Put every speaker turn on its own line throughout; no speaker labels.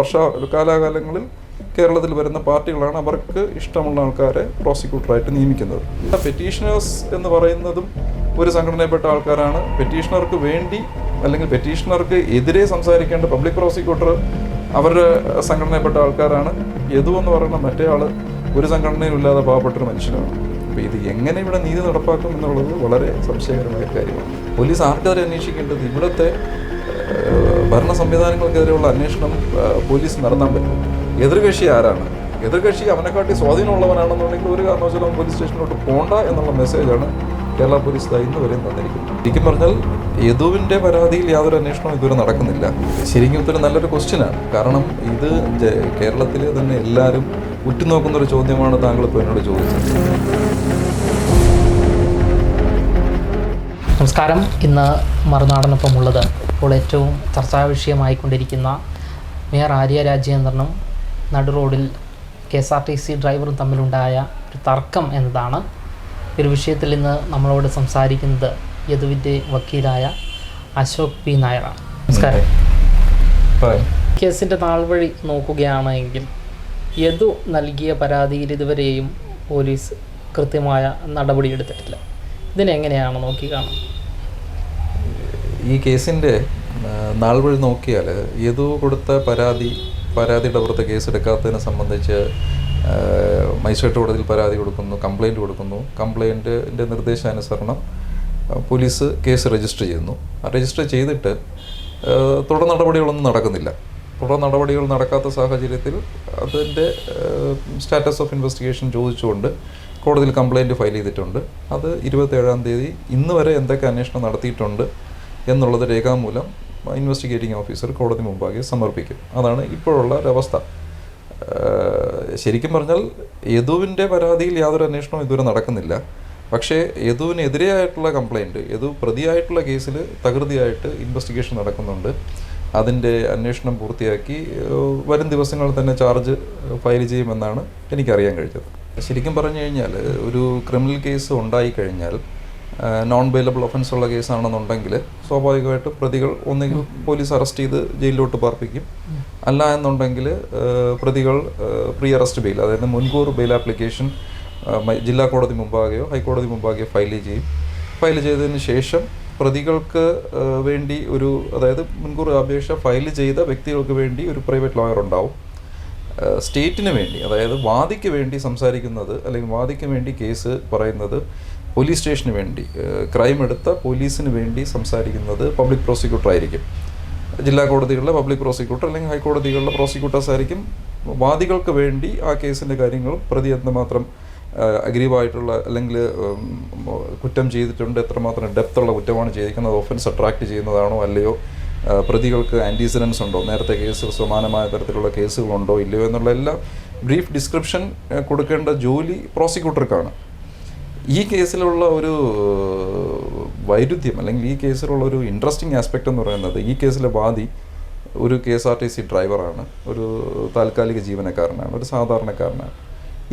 വർഷ കാലാകാലങ്ങളിൽ കേരളത്തിൽ വരുന്ന പാർട്ടികളാണ് അവർക്ക് ഇഷ്ടമുള്ള ആൾക്കാരെ പ്രോസിക്യൂട്ടറായിട്ട് നിയമിക്കുന്നത്. പെറ്റീഷണേഴ്സ് എന്ന് പറയുന്നതും ഒരു സംഘടനയിൽപ്പെട്ട ആൾക്കാരാണ്. പെറ്റീഷണർക്ക് വേണ്ടി അല്ലെങ്കിൽ പെറ്റീഷണർക്ക് എതിരെ സംസാരിക്കേണ്ട പബ്ലിക് പ്രോസിക്യൂട്ടർ അവരുടെ സംഘടനയിൽപ്പെട്ട ആൾക്കാരാണ്. യദു എന്ന് പറയുന്ന മറ്റേ ആൾ ഒരു സംഘടനയിലില്ലാതെ പാവപ്പെട്ടൊരു മനുഷ്യനാണ്. അപ്പോൾ ഇത് എങ്ങനെ ഇവിടെ നീതി നടപ്പാക്കും എന്നുള്ളത് വളരെ സംശയകരമായ കാര്യമാണ്. പോലീസ് ആർക്കെതിരെ അന്വേഷിക്കേണ്ടത്? ഇവിടുത്തെ ഭരണ സംവിധാനങ്ങൾക്കെതിരെയുള്ള അന്വേഷണം പോലീസ് നടത്താൻ പറ്റും. എതിർകക്ഷി ആരാണ്? എതിർകക്ഷി അവനെക്കാട്ടി സ്വാധീനമുള്ളവനാണെന്നുണ്ടെങ്കിൽ ഒരു കാരണവശാലും പോലീസ് സ്റ്റേഷനിലോട്ട് പോണ്ട എന്നുള്ള മെസ്സേജാണ് കേരള പോലീസ് ഇന്ന് വരെയും തന്നിരിക്കുന്നത്. ശരിക്കും പറഞ്ഞാൽ യദുവിന്റെ പരാതിയിൽ യാതൊരു അന്വേഷണവും ഇതുവരെ നടക്കുന്നില്ല. ശരിക്കും ഇതൊരു നല്ലൊരു ക്വസ്റ്റ്യനാണ്. കാരണം ഇത് കേരളത്തിലെ തന്നെ എല്ലാവരും ഉറ്റുനോക്കുന്ന ഒരു ചോദ്യമാണ് താങ്കൾ ഇപ്പോൾ എന്നോട് ചോദിച്ചത്.
നമസ്കാരം. ഇന്ന് മറുനാടനൊപ്പം ഉള്ളത് ഇപ്പോൾ ഏറ്റവും ചർച്ചാ വിഷയമായിക്കൊണ്ടിരിക്കുന്ന മേയർ ആര്യ രാജേന്ദ്രനും നടു റോഡിൽ K S R T C ഡ്രൈവറും തമ്മിലുണ്ടായ ഒരു തർക്കം എന്നതാണ് ഒരു വിഷയത്തിൽ ഇന്ന് നമ്മളോട് സംസാരിക്കുന്നത് യദുവിന്റെ വക്കീലായ അശോക് പി നായറാണ് നമസ്കാരം. കേസിന്റെ നാൾവഴി നോക്കുകയാണെങ്കിൽ യദു നൽകിയ പരാതിയിൽ ഇതുവരെയും പോലീസ് കൃത്യമായ നടപടിയെടുത്തിട്ടില്ല. ഇതിനെങ്ങനെയാണ് നോക്കിക്കാണുന്നത്
ഈ കേസിന്റെ നാൾ വഴി നോക്കിയാൽ യദു കൊടുത്ത പരാതി പരാതിയുടെ പുറത്ത് കേസെടുക്കാത്തതിനെ സംബന്ധിച്ച് മജിസ്ട്രേറ്റ് കോടതിയിൽ പരാതി കൊടുക്കുന്നു കംപ്ലൈന്റ് കൊടുക്കുന്നു. കംപ്ലൈന്റിന്റെ നിർദ്ദേശാനുസരണം പോലീസ് കേസ് രജിസ്റ്റർ ചെയ്യുന്നു. രജിസ്റ്റർ ചെയ്തിട്ട് തുടർ നടപടികളൊന്നും നടക്കുന്നില്ല. തുടർ നടപടികൾ നടക്കാത്ത സാഹചര്യത്തിൽ അതിന്റെ സ്റ്റാറ്റസ് ഓഫ് ഇൻവെസ്റ്റിഗേഷൻ ചോദിച്ചുകൊണ്ട് കോടതിയിൽ കംപ്ലൈന്റ് ഫയൽ ചെയ്തിട്ടുണ്ട്. അത് ഇരുപത്തേഴാം തീയതി ഇന്ന് വരെ എന്തൊക്കെ അന്വേഷണം നടത്തിയിട്ടുണ്ട് എന്നുള്ളത് രേഖാമൂലം ഇൻവെസ്റ്റിഗേറ്റിംഗ് ഓഫീസർ കോടതി മുമ്പാകെ സമർപ്പിക്കും. അതാണ് ഇപ്പോഴുള്ള ഒരവസ്ഥ ശരിക്കും പറഞ്ഞാൽ യദുവിന്റെ പരാതിയിൽ യാതൊരു അന്വേഷണവും ഇതുവരെ നടക്കുന്നില്ല. പക്ഷേ യദുവിനെതിരെയായിട്ടുള്ള കംപ്ലൈന്റ് യദു പ്രതിയായിട്ടുള്ള കേസിൽ തകൃതിയായിട്ട് ഇൻവെസ്റ്റിഗേഷൻ നടക്കുന്നുണ്ട്. അതിന്റെ അന്വേഷണം പൂർത്തിയാക്കി വരും ദിവസങ്ങളിൽ തന്നെ ചാർജ് ഫയൽ ചെയ്യുമെന്നാണ് എനിക്കറിയാൻ കഴിഞ്ഞത്. ശരിക്കും പറഞ്ഞു കഴിഞ്ഞാൽ ഒരു ക്രിമിനൽ കേസ് ഉണ്ടായിക്കഴിഞ്ഞാൽ നോൺ ബെയിലബിൾ ഒഫൻസ് ഉള്ള കേസാണെന്നുണ്ടെങ്കിൽ സ്വാഭാവികമായിട്ട് പ്രതികൾ ഒന്നുകിൽ പോലീസ് അറസ്റ്റ് ചെയ്ത് ജയിലിലോട്ട് പാർപ്പിക്കും. അല്ല എന്നുണ്ടെങ്കിൽ പ്രതികൾ പ്രീ അറസ്റ്റ് ബെയിൽ അതായത് മുൻകൂർ ബെയിൽ ആപ്ലിക്കേഷൻ ജില്ലാ കോടതി മുമ്പാകെയോ ഹൈക്കോടതി മുമ്പാകെയോ ഫയൽ ചെയ്യും. ഫയൽ ചെയ്തതിന് ശേഷം പ്രതികൾക്ക് വേണ്ടി ഒരു അതായത് മുൻകൂർ അപേക്ഷ ഫയൽ ചെയ്ത വ്യക്തികൾക്ക് വേണ്ടി ഒരു പ്രൈവറ്റ് ലോയർ ഉണ്ടാവും. സ്റ്റേറ്റിന് വേണ്ടി അതായത് വാദിക്ക് വേണ്ടി സംസാരിക്കുന്നത് അല്ലെങ്കിൽ വാദിക്ക് വേണ്ടി കേസ് പറയുന്നത് പോലീസ് സ്റ്റേഷന് വേണ്ടി ക്രൈം എടുത്ത പോലീസിന് വേണ്ടി സംസാരിക്കുന്നത് പബ്ലിക് പ്രോസിക്യൂട്ടർ ആയിരിക്കും ജില്ലാ കോടതികളിലെ പബ്ലിക് പ്രോസിക്യൂട്ടർ അല്ലെങ്കിൽ ഹൈക്കോടതികളിലെ പ്രോസിക്യൂട്ടേഴ്സ് ആയിരിക്കും. വാദികൾക്ക് വേണ്ടി ആ കേസിന്റെ കാര്യങ്ങളും പ്രതി എന്തുമാത്രം അഗ്രീവായിട്ടുള്ള അല്ലെങ്കിൽ കുറ്റം ചെയ്തിട്ടുണ്ട് എത്രമാത്രം ഡെപ്തുള്ള കുറ്റമാണ് ചെയ്തിരിക്കുന്നത് ഒഫൻസ് അട്രാക്റ്റ് ചെയ്യുന്നതാണോ അല്ലയോ പ്രതികൾക്ക് ആന്റിസിഡൻസ് ഉണ്ടോ നേരത്തെ കേസ് സമാനമായ തരത്തിലുള്ള കേസുകളുണ്ടോ ഇല്ലയോ എന്നുള്ള എല്ലാം ബ്രീഫ് ഡിസ്ക്രിപ്ഷൻ കൊടുക്കേണ്ട ജോലി പ്രോസിക്യൂട്ടർക്കാണ്. ഈ കേസിലുള്ള ഒരു വൈരുദ്ധ്യം അല്ലെങ്കിൽ ഈ കേസിലുള്ള ഒരു ഇൻട്രസ്റ്റിംഗ് ആസ്പെക്റ്റ് എന്ന് പറയുന്നത് ഈ കേസിലെ വാദി ഒരു K S R T C ഡ്രൈവറാണ് ഒരു താൽക്കാലിക ജീവനക്കാരനാണ്. ഒരു സാധാരണക്കാരനാണ്.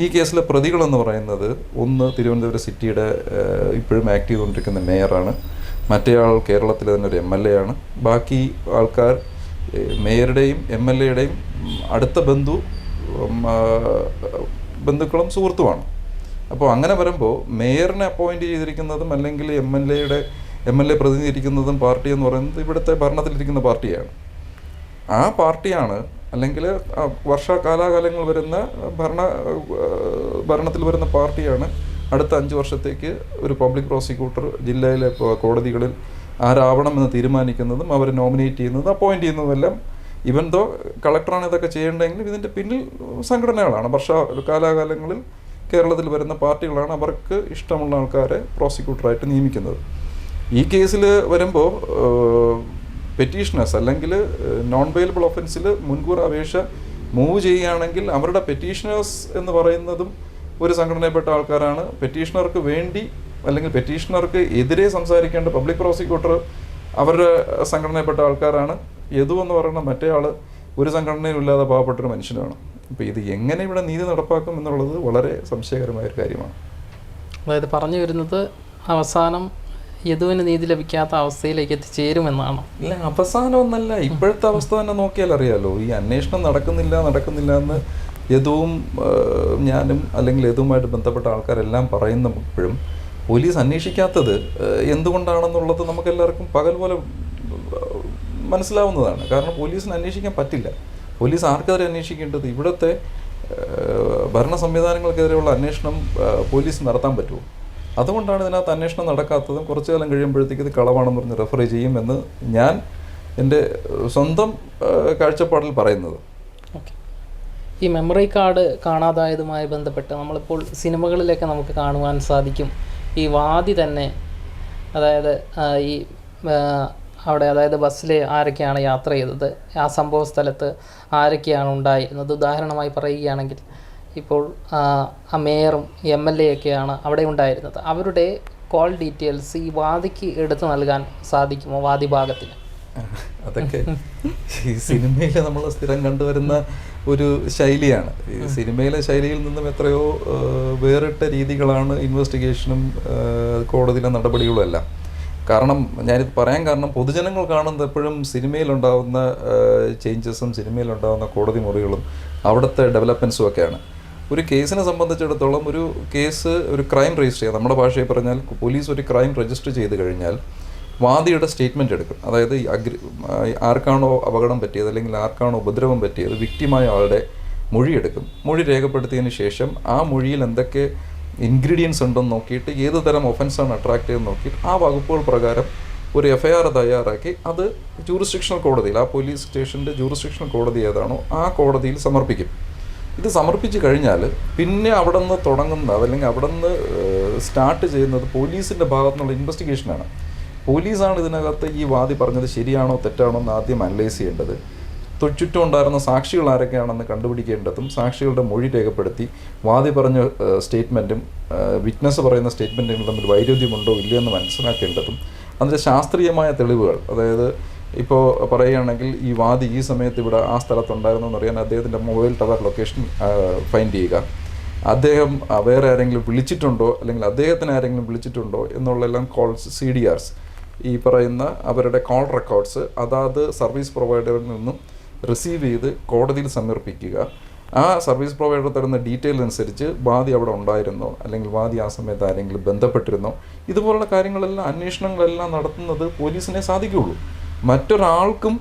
ഈ കേസിലെ പ്രതികളെന്ന് പറയുന്നത് ഒന്ന് തിരുവനന്തപുരം സിറ്റിയുടെ ഇപ്പോഴും ആക്ട് ചെയ്തുകൊണ്ടിരിക്കുന്ന മേയറാണ്. മറ്റേയാൾ കേരളത്തിലെ തന്നെ ഒരു എം എൽ എ ആണ്. ബാക്കി ആൾക്കാർ മേയറുടെയും എം എൽ എയുടെയും അടുത്ത ബന്ധു ബന്ധുക്കളും സുഹൃത്തുമാണ്. അപ്പോൾ അങ്ങനെ വരുമ്പോൾ മേയറിനെ അപ്പോയിന്റ് ചെയ്തിരിക്കുന്നതും അല്ലെങ്കിൽ എം എൽ എയുടെ എം എൽ എ പ്രതിനിധീകരിക്കുന്നതും പാർട്ടി എന്ന് പറയുന്നത് ഇവിടുത്തെ ഭരണത്തിലിരിക്കുന്ന പാർട്ടിയാണ്. ആ പാർട്ടിയാണ് അല്ലെങ്കിൽ വർഷ കാലാകാലങ്ങൾ വരുന്ന ഭരണ ഭരണത്തിൽ വരുന്ന പാർട്ടിയാണ് അടുത്ത അഞ്ച് വർഷത്തേക്ക് ഒരു പബ്ലിക് പ്രോസിക്യൂട്ടർ ജില്ലയിലെ കോടതികളിൽ ആരാവണമെന്ന് തീരുമാനിക്കുന്നതും അവരെ നോമിനേറ്റ് ചെയ്യുന്നതും അപ്പോയിന്റ് ചെയ്യുന്നതുമെല്ലാം ഇവൻ ദോ കളക്ടറാണ് ഇതൊക്കെ ചെയ്യേണ്ടതെങ്കിലും ഇതിന്റെ പിന്നിൽ സംഘടനകളാണ്. വർഷ കാലാകാലങ്ങളിൽ കേരളത്തിൽ വരുന്ന പാർട്ടികളാണ് അവർക്ക് ഇഷ്ടമുള്ള ആൾക്കാരെ പ്രോസിക്യൂട്ടറായിട്ട് നിയമിക്കുന്നത്. ഈ കേസിൽ വരുമ്പോൾ പെറ്റീഷണേഴ്സ് അല്ലെങ്കിൽ നോൺ വെയിലബിൾ ഒഫൻസിൽ മുൻകൂർ അപേക്ഷ മൂവ് ചെയ്യുകയാണെങ്കിൽ അവരുടെ പെറ്റീഷണേഴ്സ് എന്ന് പറയുന്നതും ഒരു സംഘടനയിൽപ്പെട്ട ആൾക്കാരാണ്. പെറ്റീഷണർക്ക് വേണ്ടി അല്ലെങ്കിൽ പെറ്റീഷണർക്ക് എതിരെ സംസാരിക്കേണ്ട പബ്ലിക് പ്രോസിക്യൂട്ടർ അവരുടെ സംഘടനയിൽപ്പെട്ട ആൾക്കാരാണ്. യദു എന്ന് പറയുന്ന മറ്റേ ആൾ ഒരു സംഘടനയും ഇല്ലാതെ പാവപ്പെട്ടൊരു മനുഷ്യനാണ്. അപ്പോൾ ഇത് എങ്ങനെ ഇവിടെ നീതി നടപ്പാക്കും എന്നുള്ളത് വളരെ സംശയകരമായ ഒരു കാര്യമാണ്.
അതായത് പറഞ്ഞു വരുന്നത് അവസാനം യദുവിന് നീതി ലഭിക്കാത്ത അവസ്ഥയിലേക്ക് എത്തിച്ചേരുമെന്നാണ്.
ഇല്ല അവസാനം ഒന്നല്ല ഇപ്പോഴത്തെ അവസ്ഥ തന്നെ നോക്കിയാൽ അറിയാലോ. ഈ അന്വേഷണം നടക്കുന്നില്ല നടക്കുന്നില്ല എന്ന് യദുവും ഞാനും അല്ലെങ്കിൽ യദുവുമായിട്ട് ബന്ധപ്പെട്ട ആൾക്കാരെല്ലാം പറയുന്നപ്പോഴും പോലീസ് അന്വേഷിക്കാത്തത് എന്തുകൊണ്ടാണെന്നുള്ളത് നമുക്ക് എല്ലാവർക്കും പകൽ പോലെ മനസ്സിലാവുന്നതാണ്. കാരണം പോലീസിന് അന്വേഷിക്കാൻ പറ്റില്ല. പോലീസ് ആർക്കെതിരെ അന്വേഷിക്കേണ്ടത്? ഇവിടുത്തെ ഭരണ സംവിധാനങ്ങൾക്കെതിരെയുള്ള അന്വേഷണം പോലീസ് നടത്താൻ പറ്റുമോ? അതുകൊണ്ടാണ് ഇതിനകത്ത് അന്വേഷണം നടക്കാത്തതും കുറച്ചു കാലം കഴിയുമ്പോഴത്തേക്ക് ഇത് കളവാണെന്ന് പറഞ്ഞ് റെഫർ ചെയ്യുമെന്ന് ഞാൻ എന്റെ സ്വന്തം കാഴ്ചപ്പാടിൽ പറയുന്നത്.
ഈ മെമ്മറി കാർഡ് കാണാതായതുമായി ബന്ധപ്പെട്ട് നമ്മളിപ്പോൾ സിനിമകളിലൊക്കെ നമുക്ക് കാണുവാൻ സാധിക്കും. ഈ വാദി തന്നെ അതായത് ഈ അവിടെ അതായത് ബസ്സിൽ ആരൊക്കെയാണ് യാത്ര ചെയ്തത് ആ സംഭവ സ്ഥലത്ത് ആരൊക്കെയാണ് ഉണ്ടായിരുന്നത്? ഉദാഹരണമായി പറയുകയാണെങ്കിൽ ഇപ്പോൾ ആ, മേയറും എം എൽ എ ഒക്കെയാണ് അവിടെ ഉണ്ടായിരുന്നത്. അവരുടെ കോൾ ഡീറ്റെയിൽസ് ഈ വാദിക്ക് എടുത്തു നൽകാൻ സാധിക്കുമോ വാദി ഭാഗത്തിന്?
അതൊക്കെ ഈ സിനിമയിൽ നമ്മൾ സ്ഥിരം കണ്ടുവരുന്ന ഒരു ശൈലിയാണ്. ഈ സിനിമയിലെ ശൈലിയിൽ നിന്നും എത്രയോ വേറിട്ട രീതികളാണ് ഇൻവെസ്റ്റിഗേഷനും കോടതിയിലെ നടപടികളും എല്ലാം കാരണം ഞാനിത് പറയാൻ കാരണം പൊതുജനങ്ങൾ കാണുന്നത് എപ്പോഴും സിനിമയിലുണ്ടാകുന്ന ചേഞ്ചസും സിനിമയിലുണ്ടാകുന്ന കോടതി മുറികളും അവിടുത്തെ ഡെവലപ്മെൻസും ഒക്കെയാണ്. ഒരു കേസിനെ സംബന്ധിച്ചിടത്തോളം ഒരു കേസ് ഒരു ക്രൈം രജിസ്റ്റർ ചെയ്യുക നമ്മുടെ ഭാഷയിൽ പറഞ്ഞാൽ പോലീസ് ഒരു ക്രൈം രജിസ്റ്റർ ചെയ്ത് കഴിഞ്ഞാൽ വാദിയുടെ സ്റ്റേറ്റ്മെന്റ് എടുക്കും. അതായത് അഗ്രി ആർക്കാണോ അപകടം പറ്റിയത് അല്ലെങ്കിൽ ആർക്കാണോ ഉപദ്രവം പറ്റിയത് വിക്റ്റിമായ ആളുടെ മൊഴിയെടുക്കും മൊഴി രേഖപ്പെടുത്തിയതിന് ശേഷം ആ മൊഴിയിൽ എന്തൊക്കെ ഇൻഗ്രീഡിയൻസ് ഉണ്ടെന്ന് നോക്കിയിട്ട് ഏത് തരം ഒഫൻസാണ് അട്രാക്റ്റ് ചെയ്തെന്ന് നോക്കിയിട്ട് ആ വകുപ്പുകൾ പ്രകാരം ഒരു എഫ് ഐ ആർ തയ്യാറാക്കി. അത് ജൂറിസ്ട്രിക്ഷണൽ കോടതിയിൽ ആ പോലീസ് സ്റ്റേഷന്റെ ജൂറിസ്ട്രിക്ഷണൽ കോടതി ഏതാണോ ആ കോടതിയിൽ സമർപ്പിക്കും. ഇത് സമർപ്പിച്ച് കഴിഞ്ഞാൽ പിന്നെ അവിടെ നിന്ന് തുടങ്ങുന്ന അല്ലെങ്കിൽ അവിടെ നിന്ന് സ്റ്റാർട്ട് ചെയ്യുന്നത് പോലീസിന്റെ ഭാഗത്തു നിന്നുള്ള ഇൻവെസ്റ്റിഗേഷനാണ് പോലീസാണ് ഇതിനകത്ത് ഈ വാദി പറഞ്ഞത് ശരിയാണോ തെറ്റാണോ എന്ന് ആദ്യം അനലൈസ് ചെയ്യേണ്ടത്. ചുറ്റും ഉണ്ടായിരുന്ന സാക്ഷികൾ ആരൊക്കെയാണെന്ന് കണ്ടുപിടിക്കേണ്ടതും സാക്ഷികളുടെ മൊഴി രേഖപ്പെടുത്തി വാദി പറഞ്ഞ സ്റ്റേറ്റ്മെന്റും വിറ്റ്നസ് പറയുന്ന സ്റ്റേറ്റ്മെന്റും തമ്മിൽ വൈരുദ്ധ്യമുണ്ടോ ഇല്ലയോ എന്ന് മനസ്സിലാക്കേണ്ടതും അതിന്റെ ശാസ്ത്രീയമായ തെളിവുകൾ. അതായത് ഇപ്പോൾ പറയുകയാണെങ്കിൽ ഈ വാദി ഈ സമയത്ത് ഇവിടെ ആ സ്ഥലത്തുണ്ടായിരുന്നു എന്ന് അറിയാൻ അദ്ദേഹത്തിന്റെ മൊബൈൽ ടവർ ലൊക്കേഷൻ ഫൈൻഡ് ചെയ്യുക. അദ്ദേഹം വേറെ ആരെങ്കിലും വിളിച്ചിട്ടുണ്ടോ അല്ലെങ്കിൽ അദ്ദേഹത്തിന് ആരെങ്കിലും വിളിച്ചിട്ടുണ്ടോ എന്നുള്ളതെല്ലാം കോൾസ് സി ഡി ആർസ്. ഈ പറയുന്ന അവരുടെ കോൾ റെക്കോർഡ്സ് അതാത് സർവീസ് പ്രൊവൈഡറിൽ നിന്നും റിസീവ് ചെയ്ത് കോടതിയിൽ സമർപ്പിക്കുക. ആ സർവീസ് പ്രൊവൈഡർ തരുന്ന ഡീറ്റെയിൽ അനുസരിച്ച് വാദി അവിടെ ഉണ്ടായിരുന്നോ? അല്ലെങ്കിൽ വാദി ആ സമയത്ത് ആരെങ്കിലും ബന്ധപ്പെട്ടിരുന്നോ? ഇതുപോലുള്ള കാര്യങ്ങളെല്ലാം അന്വേഷണങ്ങളെല്ലാം നടത്തുന്നത് പോലീസിനെ സാധിക്കുകയുള്ളൂ. മറ്റൊരാൾക്കും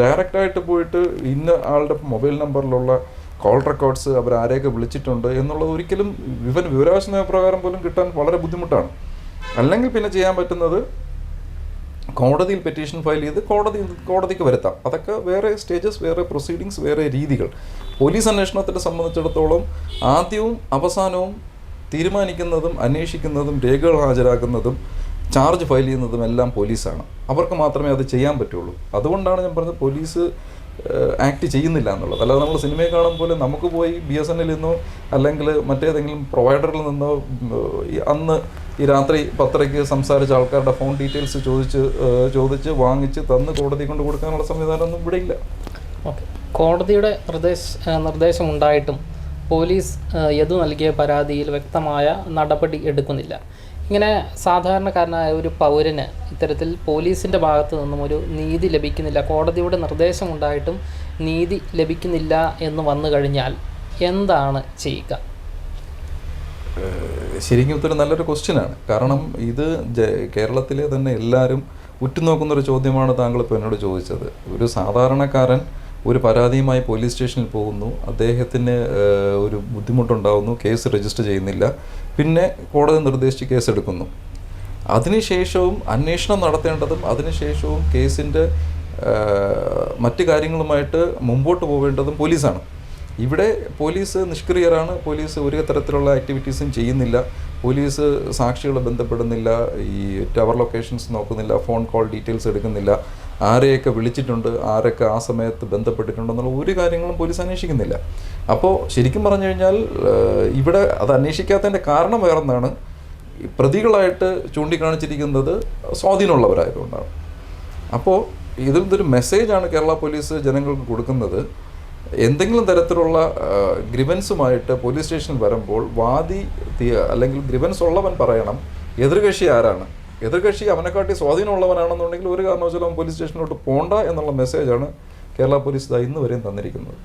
ഡയറക്റ്റായിട്ട് പോയിട്ട് ഇന്ന ആളുടെ മൊബൈൽ നമ്പറിലുള്ള കോൾ റെക്കോർഡ്സ് അവർ ആരെയൊക്കെ വിളിച്ചിട്ടുണ്ട് എന്നുള്ളത് ഒരിക്കലും ഇവൻ വിവരാവകാശ നിയമപ്രകാരം പോലും കിട്ടാൻ വളരെ ബുദ്ധിമുട്ടാണ്. അല്ലെങ്കിൽ പിന്നെ ചെയ്യാൻ പറ്റുന്നത് കോടതിയിൽ പെറ്റീഷൻ ഫയൽ ചെയ്ത് കോടതി കോടതിക്ക് വരുത്താം. അതൊക്കെ വേറെ സ്റ്റേജസ് വേറെ പ്രൊസീഡിങ്സ് വേറെ രീതികൾ. പോലീസ് അന്വേഷണത്തിനെ സംബന്ധിച്ചിടത്തോളം ആദ്യവും അവസാനവും തീരുമാനിക്കുന്നതും അന്വേഷിക്കുന്നതും രേഖകൾ ഹാജരാക്കുന്നതും ചാർജ് ഫയൽ ചെയ്യുന്നതും എല്ലാം പോലീസാണ്. അവർക്ക് മാത്രമേ അത് ചെയ്യാൻ പറ്റുള്ളൂ. അതുകൊണ്ടാണ് ഞാൻ പറഞ്ഞത് പോലീസ് ആക്ട് ചെയ്യുന്നില്ല എന്നുള്ളത്. അല്ലാതെ നമ്മൾ സിനിമയെ കാണുമ്പോൾ നമുക്ക് പോയി ബി എസ് എൻ എല്ലിൽ നിന്നോ അല്ലെങ്കിൽ മറ്റേതെങ്കിലും പ്രൊവൈഡറിൽ നിന്നോ അന്ന് ഈ രാത്രി പത്തരയ്ക്ക് സംസാരിച്ച ആൾക്കാരുടെ ഫോൺ ഡീറ്റെയിൽസ് ചോദിച്ച് ചോദിച്ച് വാങ്ങിച്ച് തന്ന് കോടതി കൊണ്ട് കൊടുക്കാനുള്ള സംവിധാനമൊന്നും ഇവിടെ ഇല്ല
ഓക്കെ. കോടതിയുടെ നിർദ്ദേശ നിർദ്ദേശം നിർദ്ദേശമുണ്ടായിട്ടും പോലീസ് യതു യദു നൽകിയ പരാതിയിൽ വ്യക്തമായ നടപടി എടുക്കുന്നില്ല. ഇങ്ങനെ സാധാരണക്കാരനായ ഒരു പൗരന് ഇത്തരത്തിൽ പോലീസിന്റെ ഭാഗത്തു നിന്നും ഒരു നീതി ലഭിക്കുന്നില്ല. കോടതിയുടെ നിർദ്ദേശമുണ്ടായിട്ടും നീതി ലഭിക്കുന്നില്ല എന്ന് വന്നു കഴിഞ്ഞാൽ എന്താണ് ചെയ്യുക?
ശരിക്കും ഉത്തരം നല്ലൊരു ക്വസ്റ്റ്യനാണ്. കാരണം ഇത് കേരളത്തിലെ തന്നെ എല്ലാവരും ഉറ്റുനോക്കുന്ന ഒരു ചോദ്യമാണ് താങ്കൾ ഇപ്പോൾ എന്നോട് ചോദിച്ചത്. ഒരു സാധാരണക്കാരൻ ഒരു പരാതിയുമായി പോലീസ് സ്റ്റേഷനിൽ പോകുന്നു. അദ്ദേഹത്തിന് ഒരു ബുദ്ധിമുട്ടുണ്ടാകുന്നു കേസ് രജിസ്റ്റർ ചെയ്യുന്നില്ല. പിന്നെ കോടതി നിർദ്ദേശിച്ച് കേസെടുക്കുന്നു. അതിനുശേഷവും അന്വേഷണം നടത്തേണ്ടതും അതിനുശേഷവും കേസിന്റെ മറ്റു കാര്യങ്ങളുമായിട്ട് മുമ്പോട്ട് പോവേണ്ടതും പോലീസാണ്. ഇവിടെ പോലീസ് നിഷ്ക്രിയരാണ്. പോലീസ് ഒരു തരത്തിലുള്ള ആക്ടിവിറ്റീസും ചെയ്യുന്നില്ല. പോലീസ് സാക്ഷികളെ ബന്ധപ്പെടുന്നില്ല. ഈ ടവർ ലൊക്കേഷൻസ് നോക്കുന്നില്ല. ഫോൺ കോൾ ഡീറ്റെയിൽസ് എടുക്കുന്നില്ല. ആരെയൊക്കെ വിളിച്ചിട്ടുണ്ട് ആരൊക്കെ ആ സമയത്ത് ബന്ധപ്പെട്ടിട്ടുണ്ടെന്നുള്ള ഒരു കാര്യങ്ങളും പോലീസ് അന്വേഷിക്കുന്നില്ല. അപ്പോൾ ശരിക്കും പറഞ്ഞു കഴിഞ്ഞാൽ ഇവിടെ അത് അന്വേഷിക്കാത്തതിന്റെ കാരണം വേറൊന്നാണ്. പ്രതികളായിട്ട് ചൂണ്ടിക്കാണിച്ചിരിക്കുന്നത് സ്വാധീനമുള്ളവരായതുകൊണ്ടാണ്. അപ്പോൾ ഇതിൽ ഇതൊരു മെസ്സേജാണ് കേരള പോലീസ് ജനങ്ങൾക്ക് കൊടുക്കുന്നത്. എന്തെങ്കിലും തരത്തിലുള്ള ഗ്രിവൻസുമായിട്ട് പോലീസ് സ്റ്റേഷനിൽ വരുമ്പോൾ വാദി അല്ലെങ്കിൽ ഗ്രിവൻസ് ഉള്ളവൻ പറയണം എതിർകക്ഷി ആരാണ്? എതിർകക്ഷി അവനെക്കാട്ടി സ്വാധീനമുള്ളവനാണെന്നുണ്ടെങ്കിൽ ഒരു കാരണവശാലും പോലീസ് സ്റ്റേഷനിലോട്ട് പോണ്ട എന്നുള്ള മെസ്സേജാണ് കേരള പോലീസ് ഇന്ന് വരെയും തന്നിരിക്കുന്നത്.